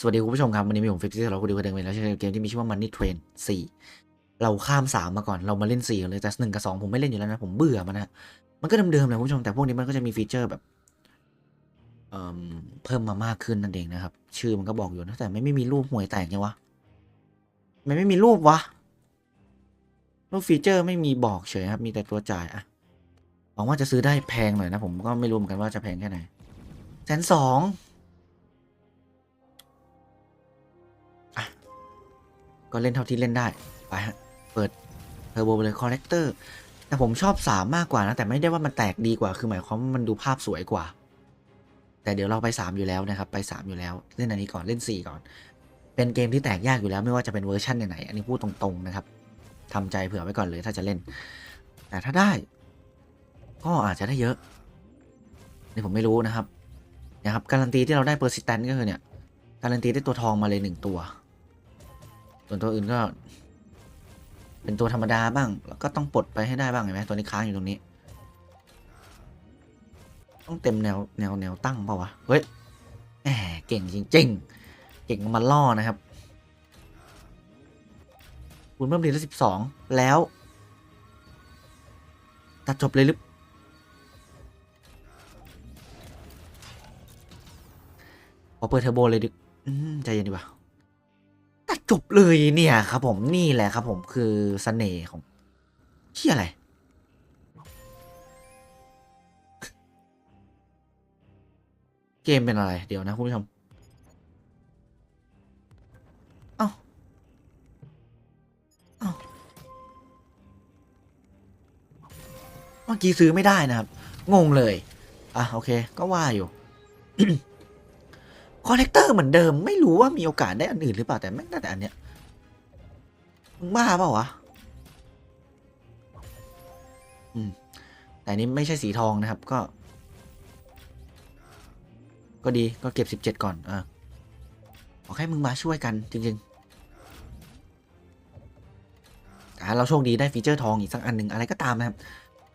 สวัสดีคุณผู้ชมครับ วันนี้มีผมฟิกซี่เราคุณดีกว่าเดิมไปแล้วใช่เกมที่มีชื่อว่า Money Train 4 เราข้าม 3 มาก่อนเรามาเล่น4กันเลย แต่ 1 กับ 2 ผมไม่เล่นอยู่แล้วนะ ผมเบื่อมันนะมันก็เดิมๆเลยคุณผู้ชม แต่พวกนี้มันก็จะมีฟีเจอร์แบบเอิ่มเพิ่มมามากขึ้นนั่นเองนะครับ ชื่อมันก็บอกอยู่นะแต่ไม่ไม่มีรูปห่วยแตกไงวะมันไม่มีรูปวะรูปฟีเจอร์ไม่มีบอกเฉยครับมีแต่ตัวจ่ายอะหวังว่าจะซื้อได้แพงหน่อยนะผมก็ไม่รู้เหมือนกันว่าจะแพงแค่ไหนแสนสอง ก็เล่นเท่าที่เล่นได้ ไปฮะ เปิดเทอร์โบเลยคอเลกเตอร์แต่ผมชอบ3มากกว่านะ แต่ไม่ได้ว่ามันแตกดีกว่า คือหมายความว่ามันดูภาพสวยกว่า แต่เดี๋ยวเราไป 3 อยู่แล้วนะครับ ไป 3 อยู่แล้ว เล่นอันนี้ก่อนเล่น 4 ก่อน เป็นเกมที่แตกยากอยู่แล้วไม่ว่าจะเป็นเวอร์ชันไหนๆอันนี้พูดตรงๆนะครับทำใจเผื่อไว้ก่อนเลยถ้าจะเล่น แต่ถ้าได้ ก็อาจจะได้เยอะนี่ผมไม่รู้นะครับนะครับการันตีที่เราได้เปอร์ซิสแตนก็คือเนี่ยการันตีได้ตัวทองมาเลยหนึ่งตัว ส่วนตัวอื่นก็ เป็นตัวธรรมดาบ้าง แล้วก็ต้องปลดไปให้ได้บ้างเห็นไหมตัวนี้ค้างอยู่ตรงนี้ ต้องเต็มแนวแนวแนวตั้งเปล่าวะเฮ้ยแหมเก่งจริงๆเก่งมาล่อนะครับคุณเพิ่มดียนละสิบสองแล้ว ตัดจบเลยหรือพอเปิดเทอร์โบเลยดิอืมใจเย็นดีกว่า จบเลยเนี่ยครับผมนี่แหละครับผมคือเสน่ห์ของเชี่ยอะไร เกมเป็นอะไร เดี๋ยวนะคุณผู้ชมเอ้าเอ้าเมื่อกี้ซื้อไม่ได้นะครับ งงเลย อะ โอเค ก็ว่าอยู่ คอ l เลกเตอร์เหมือนเดิม ไม่รู้ว่ามีโอกาสได้อันอื่นหรือเปล่าแต่แม่งได้แต่อันเนี้ยมึงบ้าเปล่าวะอืมแต่นี้ไม่ใช่สีทองนะครับ ก็ ก็ดีก็เก็บสิบเจ็ดก่อนอะขอแค่มึงมาช่วยกันจริงๆแต่เราโชคดีได้ฟีเจอร์ทองอีกสักอันหนึ่งอะไรก็ตามนะครับ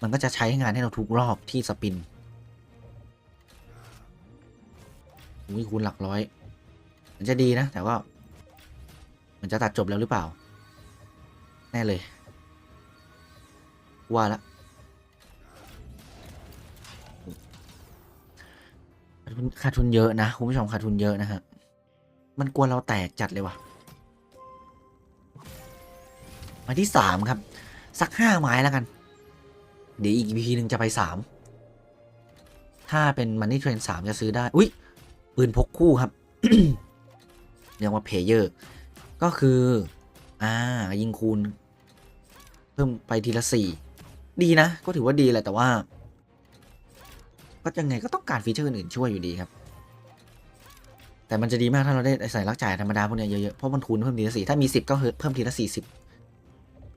มันก็จะใช้งานให้เราทุกรอบที่สปิน อุ้ยคูณหลักร้อย มันจะดีนะ แต่ว่า มันจะตัดจบแล้วหรือเปล่า แน่เลย ว่าละขาดทุนขาดทุนเยอะนะคุณผู้ชมขาดทุนเยอะนะฮะ มันกลัวเราแตกจัดเลยว่ะมาที่สามครับ สักห้าไม้แล้วกัน เดี๋ยวอีก EP หนึ่งจะไปสามถ้าเป็นมันนี่เทรนสามจะซื้อได้ อุ้ย ปืนพกคู่ครับ เรียกว่าเพเยอร์ก็คือ อ่า ยิงคูณ เพิ่มไปทีละสี่ดีนะ ก็ถือว่าดีแหละแต่ว่า ก็ยังไงก็ต้องการฟีเจอร์อื่นช่วยอยู่ดีครับ แต่มันจะดีมากถ้าเราได้ใส่รักจ่ายธรรมดาพวกเนี้ยเยอะๆเพราะมันคูณเพิ่มทีละสี่ถ้ามีสิบก็เพิ่มทีละสี่สิบ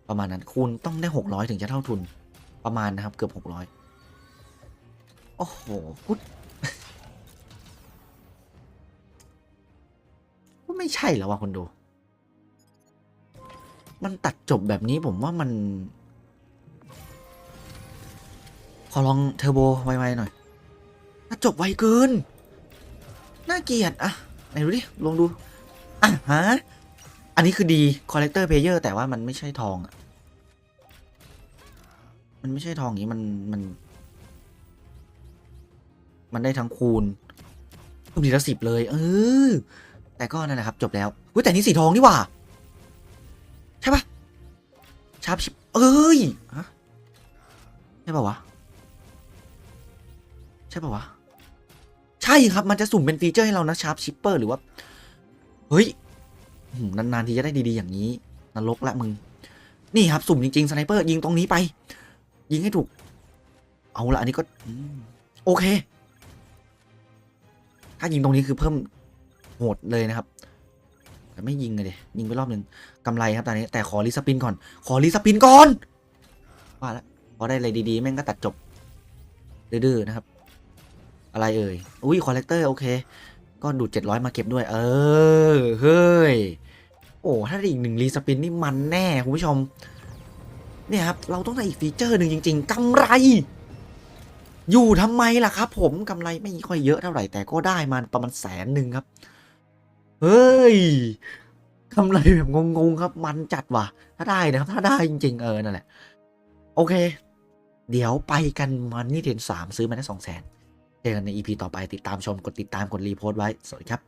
ประมาณนั้นคูณต้องได้หกร้อยถึงจะเท่าทุนประมาณนะครับ เกือบหกร้อยโอ้โหพูด ใช่แล้วว่ะคนดู มันตัดจบแบบนี้ผมว่ามัน ขอลองเทอร์โบไวๆหน่อยตัดจบไวเกิน น่าเกลียดอะไหนดูดิ ลองดู อะฮะ อันนี้คือดี Collector Player แต่ว่ามันไม่ใช่ทองอะมันไม่ใช่ทองอย่างนี้มันมัน มันได้ทั้งคูณเพิ่มทีละสิบเลย เออ แต่ก็นั่นแหละครับจบแล้วอุ้ยแต่นี่สีทองนี่ว่า ใช่ปะชาร์ปชิปเอ้ยฮะใช่ปะวะ ใช่ปะวะ ใช่ครับมันจะสุ่มเป็นฟีเจอร์ให้เรานะชาร์ปชิปเปอร์หรือว่า เฮ้ยนานๆทีจะได้ดีๆอย่างนี้นรกละมึง นี่ครับสุ่มจริงๆสไนเปอร์ยิงตรงนี้ไป ยิงให้ถูก เอาละอันนี้ก็โอเค ถ้ายิงตรงนี้คือเพิ่ม โหดเลยนะครับแต่ไม่ยิงเลยดิยิงไปรอบหนึ่งกำไรครับตอนนี้แต่ขอรีสปินก่อน ขอรีสปินก่อนว่าแล้วพอได้อะไรดีๆ แม่งก็ตัดจบดื้อๆนะครับ อะไรเอ่ยอุ้ยคอลเลกเตอร์โอเค ก็ดูด 700 มาเก็บด้วย เออ เฮ้ย โอ้ถ้าได้อีกหนึ่งรีสปินนี่มันแน่ คุณผู้ชม เนี่ยครับ เราต้องได้อีกฟีเจอร์หนึ่งจริง ๆกำไร อยู่ทำไมล่ะครับ ผมกำไรไม่ค่อยเยอะเท่าไหร่แต่ก็ได้มาประมาณแสนหนึ่งครับ เฮ้ยกำไรแบบงงๆครับมันจัดว่ะ ถ้าได้นะครับ ถ้าได้จริง ๆ เออนั่นแหละ โอเค เดี๋ยวไปกันมันนี่เทรนสามซื้อมาได้สองแสนเจอกันใน EP ต่อไปติดตามชมกดติดตามกดรีโพสต์ไว้ สวัสดีครับ